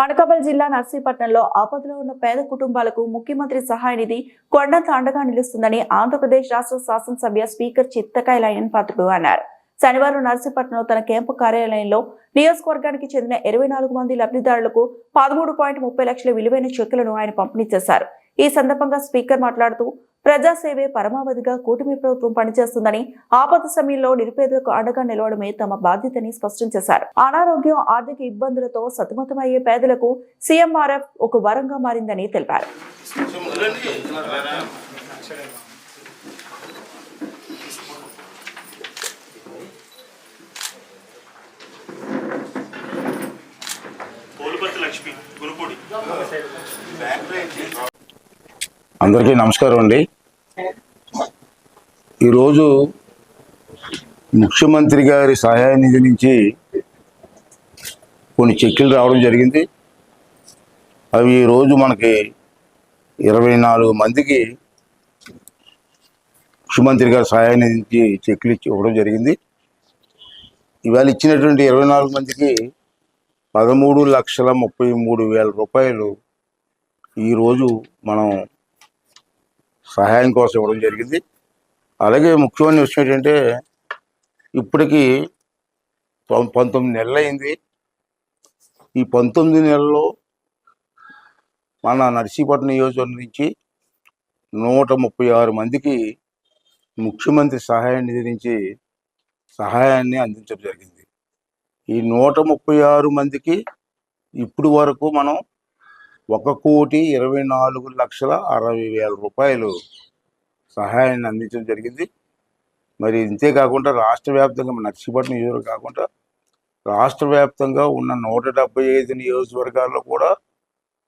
అనకాపల్లి జిల్లా నర్సీపట్నంలో ఆపదలో ఉన్న పేద కుటుంబాలకు ముఖ్యమంత్రి సహాయ నిధి కొండంత అండగా నిలుస్తుందని ఆంధ్రప్రదేశ్ రాష్ట్ర శాసనసభ్య స్పీకర్ చిత్తకాయ లయన్ పాత్రుడు అన్నారు. శనివారం నర్సీపట్నంలో తన క్యాంపు కార్యాలయంలో నియోజకవర్గానికి చెందిన ఇరవై నాలుగు మంది లబ్ధిదారులకు పదమూడు పాయింట్ ముప్పై లక్షల విలువైన చెక్కులను ఆయన పంపిణీ చేశారు. ఈ సందర్భంగా స్పీకర్ మాట్లాడుతూ ప్రజాసేవే పరమావధిగా కూటమి ప్రభుత్వం పనిచేస్తుందని ఆపద సమయంలో నిరుపేదలకు అండగా నిలవడమే తమ బాధ్యతని స్పష్టం చేశారు. అనారోగ్యం ఆర్థిక ఇబ్బందులతో సతమతమయ్యే పేదలకు సీఎంఆర్ఎఫ్ ఒక వరంగా మారిందని తెలిపారు. పోలుపర్తి లక్ష్మి గురుపూడి అందరికీ నమస్కారం అండి. ఈరోజు ముఖ్యమంత్రి గారి సహాయ నిధి నుంచి కొన్ని చెక్కులు రావడం జరిగింది. అవి ఈరోజు మనకి ఇరవై నాలుగు మందికి ముఖ్యమంత్రి గారి సహాయ నిధి నుంచి చెక్కులు ఇచ్చి ఇవ్వడం జరిగింది. ఇవాళ ఇచ్చినటువంటి ఇరవై నాలుగు మందికి పదమూడు లక్షల ముప్పై మూడు వేల రూపాయలు ఈరోజు మనం సహాయం కోసం ఇవ్వడం జరిగింది. అలాగే ముఖ్యమైన విషయం ఏంటంటే ఇప్పటికీ పంతొమ్మిది నెలలు అయింది ఈ పంతొమ్మిది నెలల్లో మన నర్సీపట్నం నియోజకవర్గం నుంచి నూట ముప్పై ఆరు మందికి ముఖ్యమంత్రి సహాయం నిధి నుంచి సహాయాన్ని అందించడం జరిగింది. ఈ నూట ముప్పై ఆరు మందికి ఇప్పుడు వరకు మనం ఒక కోటి ఇరవై నాలుగు లక్షల అరవై వేల రూపాయలు సహాయాన్ని అందించడం జరిగింది. మరి ఇంతే కాకుండా రాష్ట్ర వ్యాప్తంగా మన నర్సీపట్నం నియోజకవర్గం కాకుండా రాష్ట్ర వ్యాప్తంగా ఉన్న నూట డెబ్బై ఐదు నియోజకవర్గాల్లో కూడా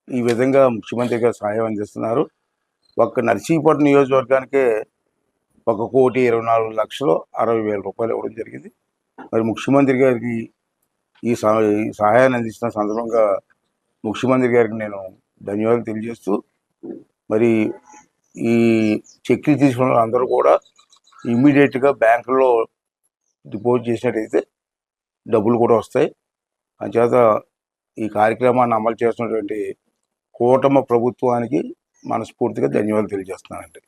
ఈ విధంగా ముఖ్యమంత్రి గారు సహాయం అందిస్తున్నారు. ఒక్క నర్సీపట్నం నియోజకవర్గానికే ఒక కోటి ఇరవై నాలుగు లక్షలు అరవై వేల రూపాయలు ఇవ్వడం జరిగింది. మరి ముఖ్యమంత్రి గారికి ఈ ఈ సహాయాన్ని అందిస్తున్న సందర్భంగా ముఖ్యమంత్రి గారికి నేను ధన్యవాదాలు తెలియజేస్తూ మరి ఈ చెక్లు తీసుకున్న అందరూ కూడా ఇమ్మీడియట్గా బ్యాంకులో డిపాజిట్ చేసినట్టయితే డబ్బులు కూడా వస్తాయి. అంచేత ఈ కార్యక్రమాన్ని అమలు చేస్తున్నటువంటి కూటమి ప్రభుత్వానికి మనస్ఫూర్తిగా ధన్యవాదాలు తెలియజేస్తున్నానండి.